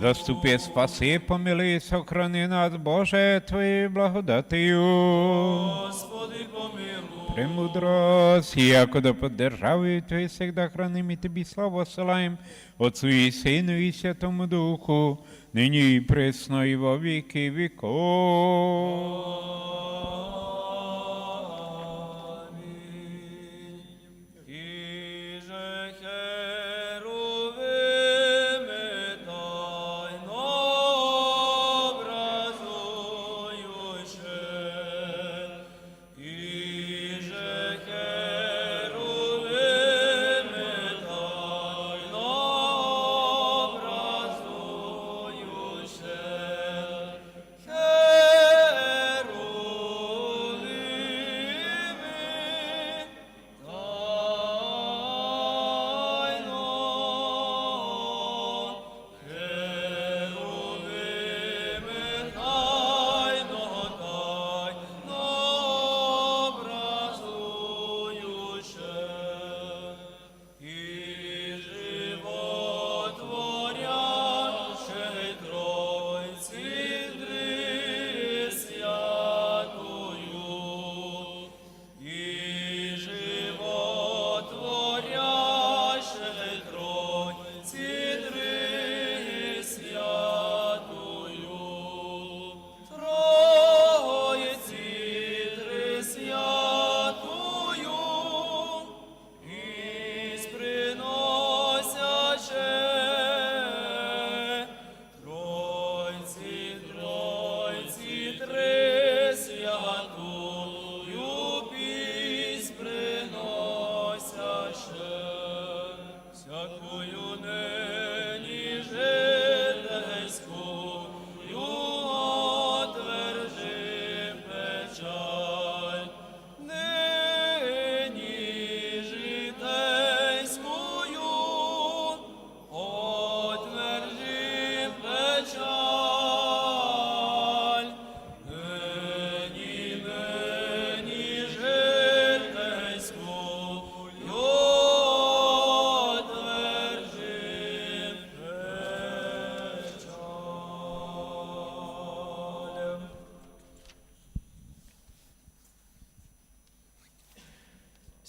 Заступи, спаси, помилуй, сохрани нас, Боже, Твоєю благодатію. Господи, помилуй. Премудрость, яко да поддержавою Твої всегда храним і Тобі славу осилаєм, Отцу і Сину і Святому Духу, нині і пресно і во віки віков.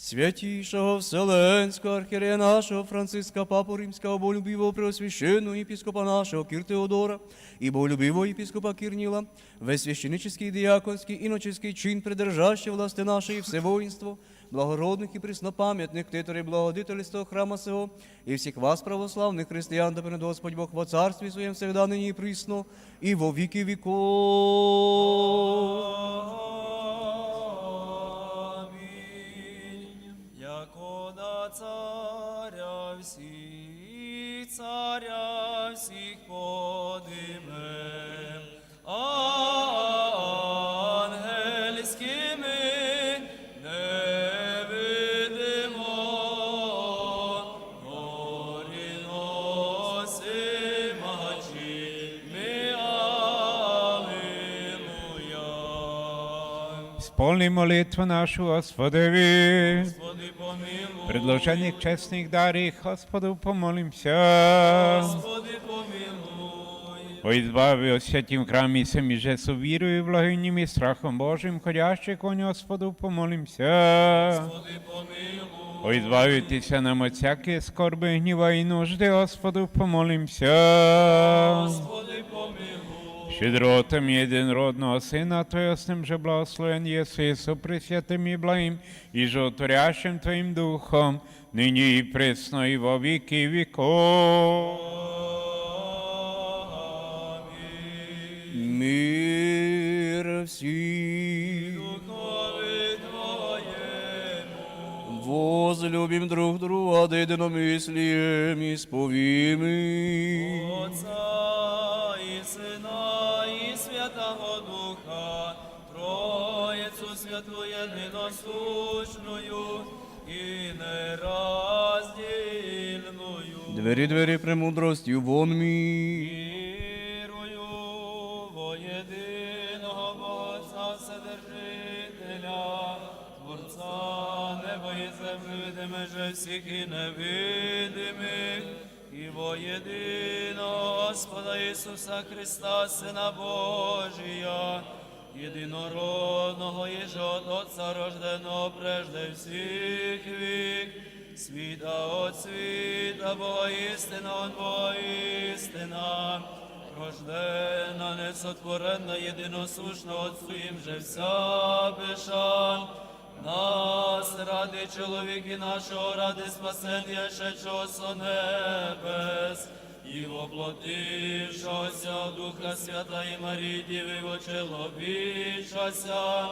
Святейшего Вселенского архиерея нашего Франциска Папу Римского, болюбивого Преосвященного епископа нашего Кир Теодора и болюбивого епископа Кирнила, весь священнический, диаконский, иноческий чин, придержащий власти нашей и все воинство, благородных и преснопамятных ктиторей благодетельства храма сего, и всех вас, православных христиан, да пред Господь Бог во царстве своем всегда ныне и присно, и во веки веков. Царя всіх Аллилуйя. Молитву нашу, Господи. Господи, помилуй. Предложених чесних дарів, Господу помолимся. Господи, помилуй. О, избави о святім храмі самі же со вірою, благовінням і страхом Божим, ходяще коні Господу помолимся. Господи, помилуй. О, избавитися нам от всякої скорби, гніва і нужди, Господу помолимся. Господи, помилуй. Щедротом єдинродного Сина Твого, з ним же благословен єси, Ісу Пресвятим і благим, і животворящим Твоїм Духом, нині і присно, і во віки віков. Мир всім. Возлюбим друг друга, да единомыслием исповимы. Отця і Сина, і Святого Духа, Троїцю святу єдиносушною і нероздільною. Двери, двери премудростью вон ми. Вірую во єдиного Бога Вседержителя, Творця неба і землі, видиме же всіх і невидимих, і воєдиного Господа Ісуса Христа, Сина Божия, єдинородного і ж от рожденого прежде всіх вік, світа от світа, Бога істина от Бога істина, рождена, несотворенна, єдиносушна Отцу їм же вся пиша. Нас ради чоловіки нашого, ради спасення со небес, і воплотившогося Духа Свята і Марії Діви очеловічася,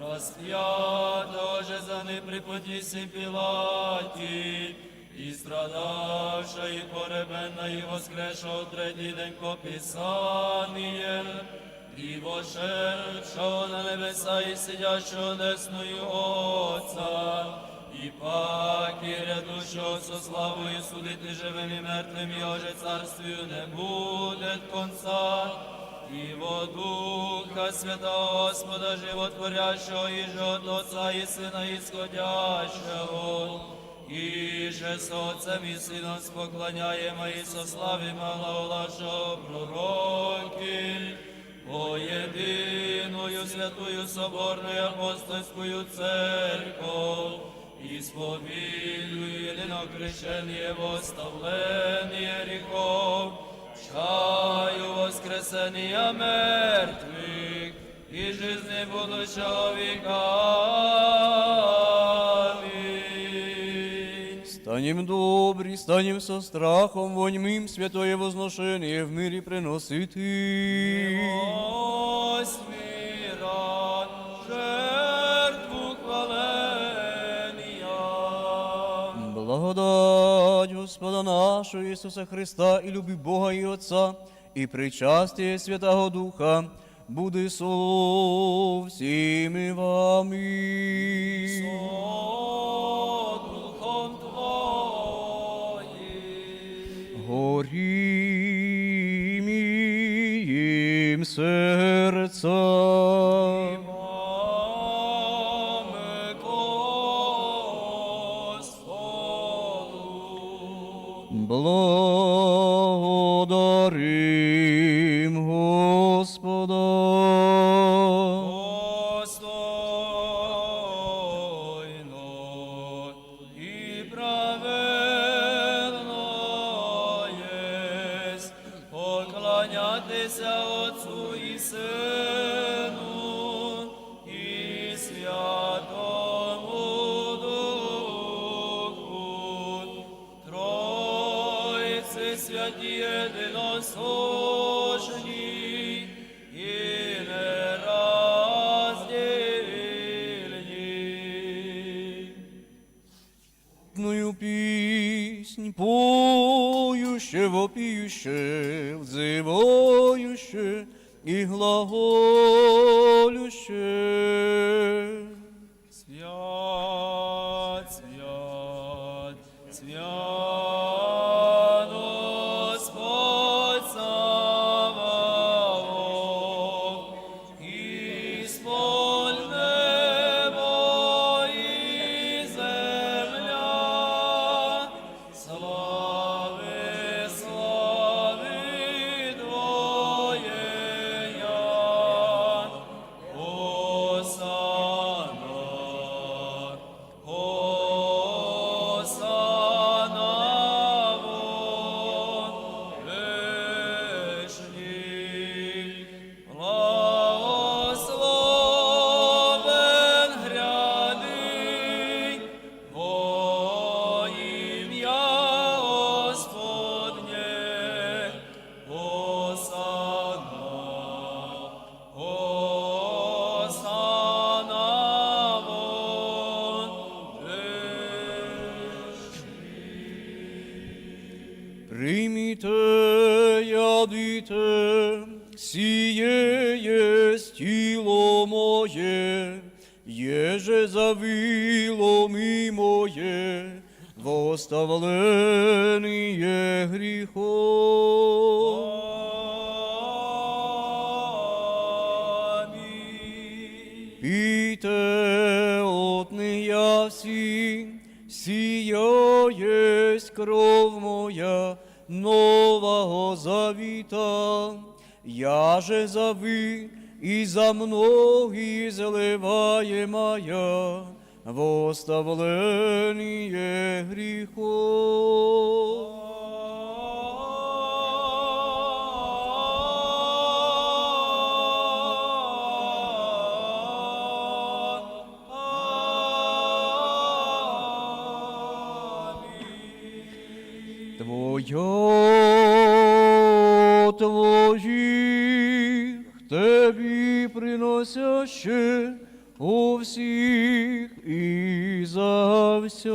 розп'ятого же за неприпотісі Пілаті, і страдавша, і поребенна, і воскрешав третій день по І вошедшого на небеса і сидячого десною Отця, і паки рядущого со славою судити живим і мертвим, його же царствію не буде конца. І во Духа Святого Господа Животворящого, і же от Отца і Сина Ісходящого, і же с Отцем і Сином споклоняємо і сославимо главлашого пророки, о єдиною святую соборною апостольською церковь, і сповідую єдинокрещення воставлення гріхов, чаю воскресення мертвих і жизни будущого віка. Станем добрі, станем со страхом, воньмим святое возношение в мирі приносити. Мира, жертву хваления. Благодать Господа нашого Ісуса Христа і любі Бога і Отця, і причастие Святого Духа буде со всіми вами. Твоїм. Одною піснь поюще, вопіюще, взивоюще і глаголюще. Отния єсть кров моя, Нового Завіта. Я же за ви і за многие заливаемая в оставление грехов. Твоя твоїх тобі приносяще у всіх і за все.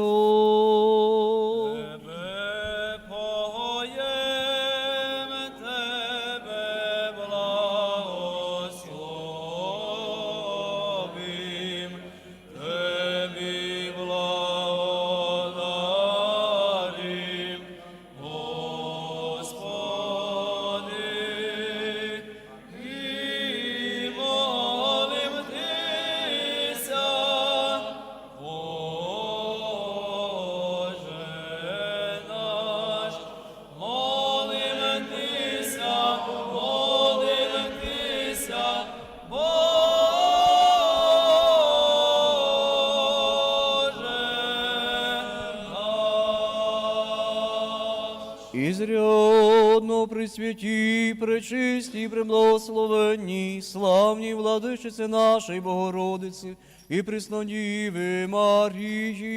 Святі, пречисті, премлословенні, славній владичице нашої Богородиці і Преснодіви Марії.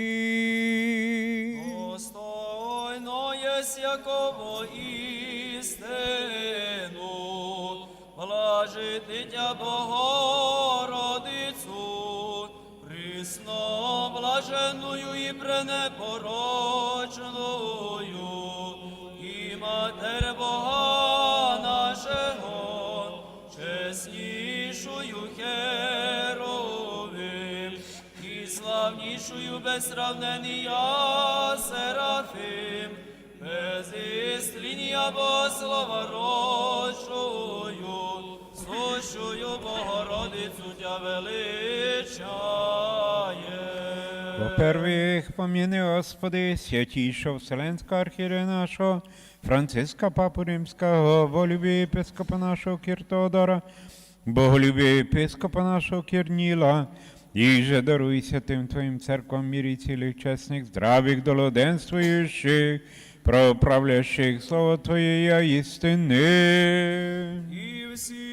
Достойно єсть якого істину, блажити тя Богородицю, присно блаженную і пренепорочною, славнішою без сравнення Серафим, без істління Бо слова рочою, сущую Богородицю тя величає. Во-первых, поміни, Господи, святійшого Вселенського архієрея нашого, Франциска Папу Римського, волюбі єпископа нашого Кіртодора, боголюбі єпископа нашого Кірніла, і же даруй святим Твоїм церквам мірі цілих чесних, здравих, долоденствуючих, проправлящих слово твоє істини. І всіх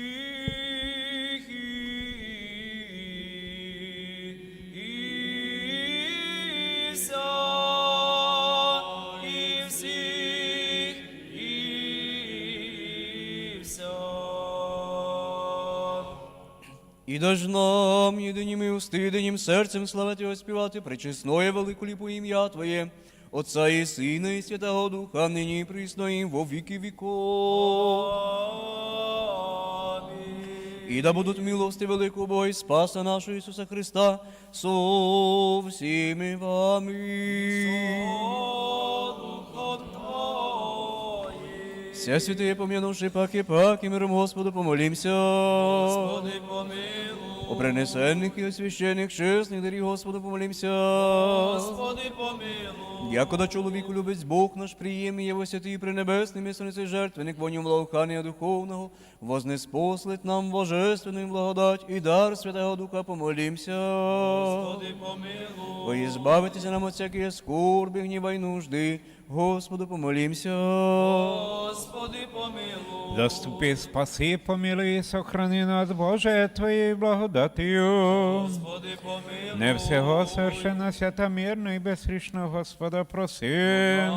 І даж нам єдинім і устиденім серцем славити і співати пречесноє велику ліпу ім'я Твоє, Отця і Сина, і Святого Духа, нині і присно, і во віки віков. І да будуть милости великого Бога і Спаса нашого Ісуса Христа со всіми вами. Вся святые, помянувши паки паки, миром Господу помолимся. Господи, помилуй. О принесенних і освящених чесних дарі Господу помолимся. Господи, помилуй. Якода чоловіку любець Бог наш приєм і Його святий пренебесний мисленицей жертвенник воню благохання духовного, вознеспослить нам божественну благодать і дар Святого Духа помолимся. Господи, помилуй. Во избавитеся нам от всякие скорби, гніва й нужди. Господу помолимся. Господи, помилуй. Заступи, спаси, помилуй, сохрани нас, Боже, Твоєю благодатію. Господи, помилуй. Не всього совершенно свята мирно і безгрішного Господа просим.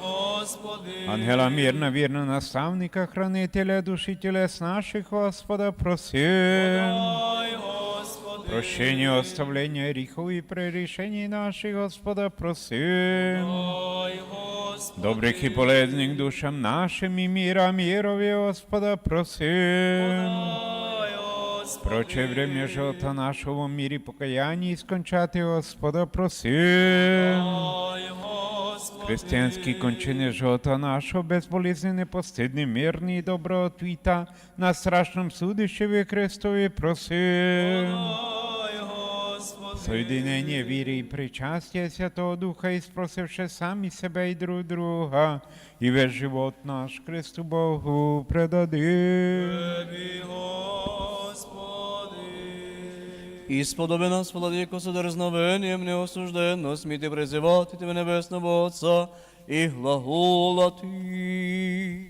Господи. Ангела мирно, вірно, наставника, хранителя душі тілес наших, Господа просим. Ай, Господи. Прощення, оставлення гріхов і прирішень наших, Господа просим. Ай, Господи. Добрих і полезних душам нашим і міра мірові, Господа просим. Проче время живота нашого в мірі покаяння і скончати, Господа просим. Християнські кончини живота нашого, безболізний, непостидний, мирний, і доброго твіта, на страшному судищеві Христові просим. Соєдинення віри і причастя Святого Духа, і спросивши самі себе і друг друга, і весь живот наш Христу Богу Господи. І сподоби нас, владико, содерзновенням неосужденно сміти призивати тебе небесного Отця і глаголати.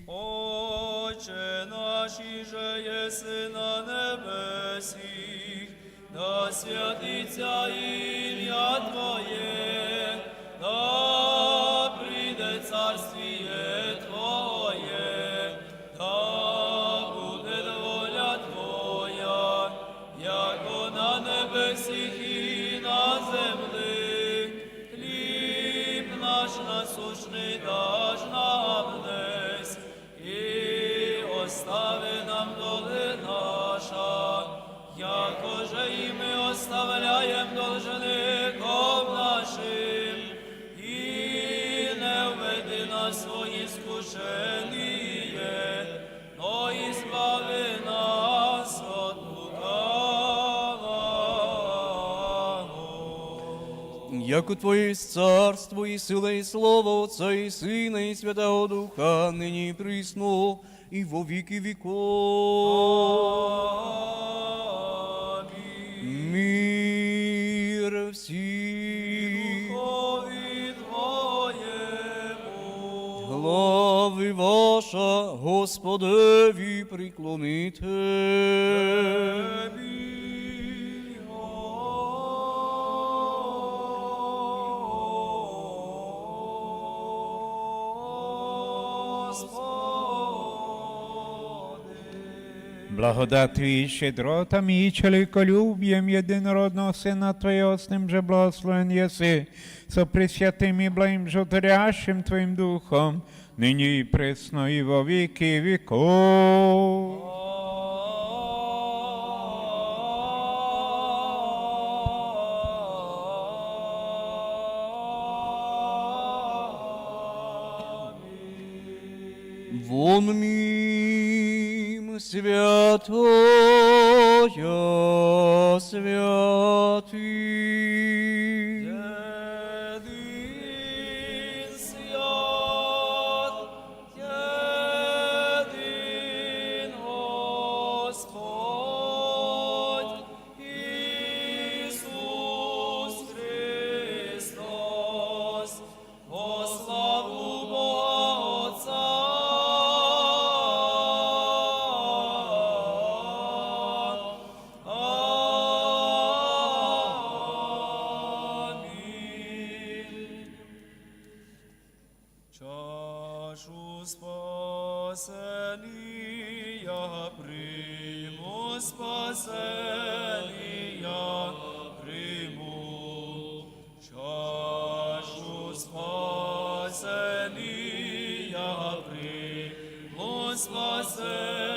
Отче наш, же єси на небесіх, да святиться ім'я Твоє, да ми должником нашим, і не введи нас но от лукавого. Як у Твоє царство і сила, і слово Отця, і Сина, і Святого Духа, нині присно, і во віки віков. Ваша, Господеві приклоните. Тобі, Господи. Благодатью и щедротами и человеколюбием единородного Сына Твоего, с ним же благословен еси, со пресвятым и благим животворящим Твоим Духом, ныне и пресно и во веки веков. Вон мим святая. Приму, спасения приму. Чашу спасения приму, спасения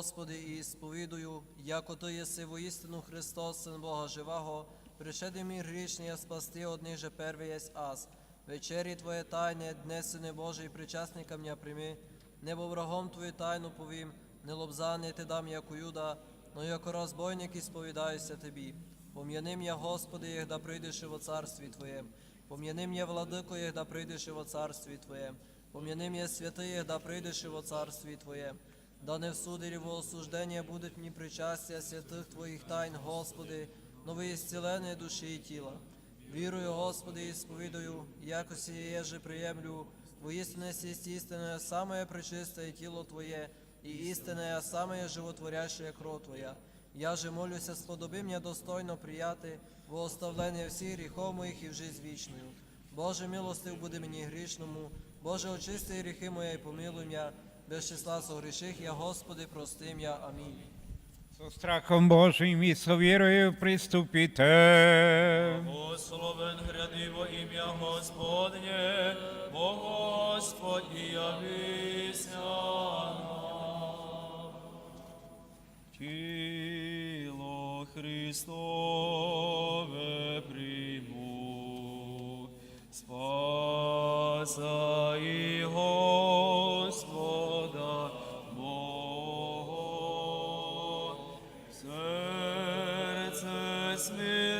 Господи, і сповідую, яко то єси воістину Христос, Син Бога Живого, пришеди мір грішний, а спасти одних же первий єсть аз. Вечері Твоє тайне, дне Сине Божий, причасника м'я прийми, небо врагом Твою тайну повім, не лобзане ти дам, як юда, но яко розбойник і сповідаюся Тобі. Пом'яним я, Господи, їх да прийдеш во царстві Твоєм. Пом'яним я, владико, їх да прийдеш во царстві Твоєм. Пом'яним я святих, да прийдеш во царстві Твоєм. Да не в суді во осуждення будуть мені причастя святих Твоїх тайн, Господи, нове ісцілення душі і тіла. Вірую, Господи, і сповідую, якосі є же приємлю, Воистину сесть истинное, самое пречистое тело Твое, и истинное, самое животворящее кровь Твоя. Я же молюся, сподоби мне достойно прияти во оставлення всіх гріхов моїх і в жизнь вічную. Боже, милостив буде мені грішному, Боже, очисти гріхи мої і помилуй м'я, без числа согріших я, Господи, прости м'я. Амінь. Со страхом Божим і со вірою приступіте. Благословен гряди во ім'я Господнє, бо Господь і явися нам. Тіло Христове прийму, спаса і Господа Christmas.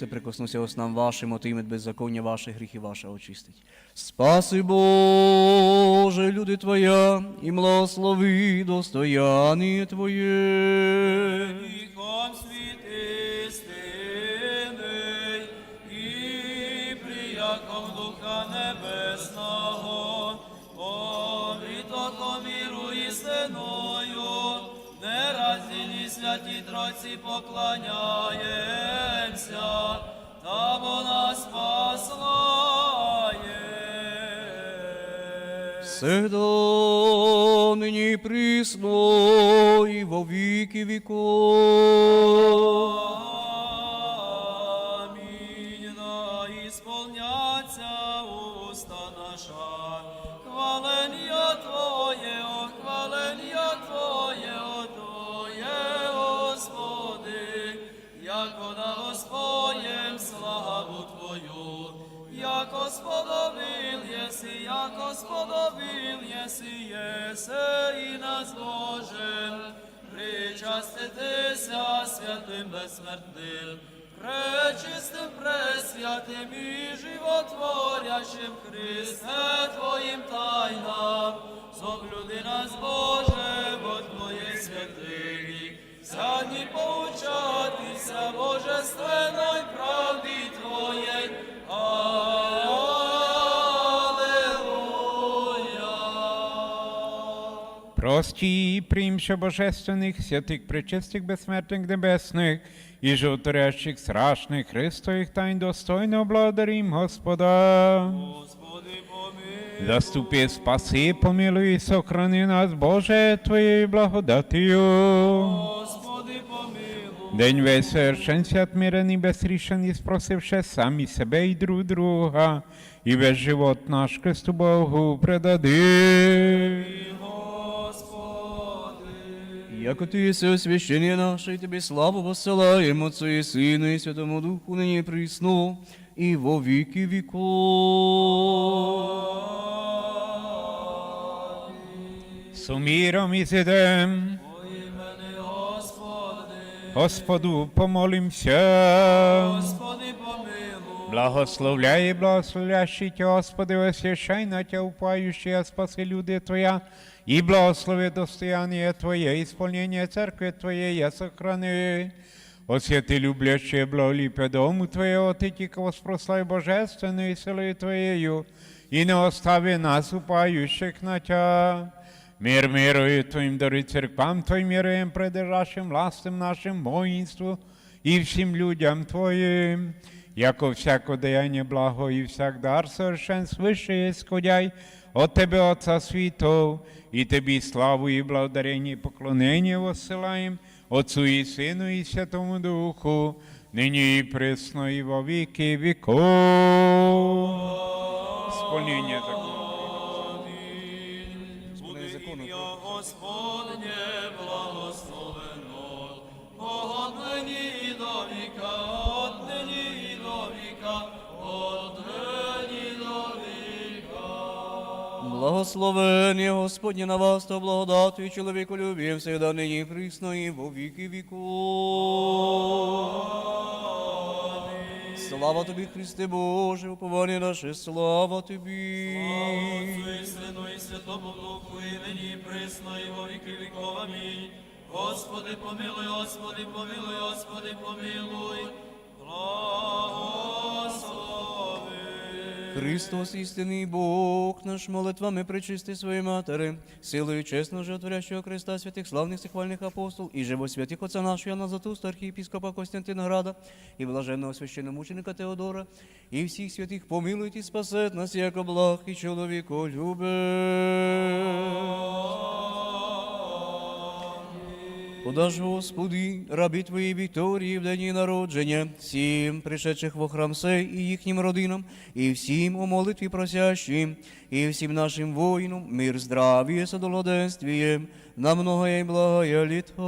Все прикоснуся оснам вашим, отимет беззаконня ваших гріхи ваша очистить. Спаси Боже, люди Твоя, і благослови достояние Твоє. Віком світистиний і прияком Духа Небесного, обрітоком віру істиною, нераздільні святі Тройці поклоняємося, Всегда нині присно і во віки віков. Сподобил єси, яко сподобил єси, єсе і нас Божим, причаститися святим безсмертним, пречистим, пресвятим і животворящим Христе Твоїм тайнам, соблюди нас, Боже, во Твоє святині, сядні поучатися божественної правді Твоєї. Аллилуйя. Прости и примши божественных, святых, пречистых, бессмертных, небесных, и животворящих страшных Христовых тайн достойно благодарим Господа. Господи, помилуй. Заступи, спаси, помилуй и сохрани нас, Боже, Твоей благодатью. Господи, помилуй. День весь совершенся отмеренный, безрешенный, спросивши сами себе и друг друга, и весь живот наш Христу Богу предадим. Господи. Яко Ты есть освящение наше, и Тебе славу посылаем Отцу и Сыну и Святому Духу, ныне и присно, и во веки веков. С миром изидем, Во імени Господи. Господу помолимся. Господи, помилуй. Благословляй и благословлящий Тебя, Господи, освящай на Тебя упающие, спаси люди Твоя, и благослови достояние Твое, исполнение церкви Твоей, я сохрани. Освети люблящие благолепие дому Твоего, Ты тихо воспрослай божественную силой Твоею, и не остави нас, упающих на Тебя. Мир мирою Твоим даруй церквам Твоим мируем, придержащим властям нашим воинству и всем людям Твоим, яко всяко деяние благо и всяк дар совершен свыше исходяй от Тебе, Отца Святого, и Тебе славу и благодарение и поклонение воссылаем Отцу и Сыну и Святому Духу, ныне и пресно и во веки веков. Исполнение закона. Буде Благословен є Господнє на вас, то благодату і чоловіку любив, всегда нині присно, і во віки веков. Слава Тобі, Христе Боже, уповання наше, слава Тобі. Отцу і Сину і Святому Духу, і нині присно, і во віки віков. Амінь. Господи, помилуй, Господи, помилуй, Господи, помилуй. Благослови. Христос, істинний Бог, наш молитвами причисти своєї матери, силою чесно животворящого Христа, святих славних сихвальних апостол, і живо святих отця нашого Яна архієпіскопа Костянтина Града, і блаженного священномученика Теодора, і всіх святих помилуйте і спасет нас, як благ і чоловіко Подаж, Господи, рабі Твої Вікторії в день народження, всім пришедших во храм сей і їхнім родинам, і всім у молитві просящим, і всім нашим воїнам мир, здрав'я, содолоденствієм, на многое благое літо.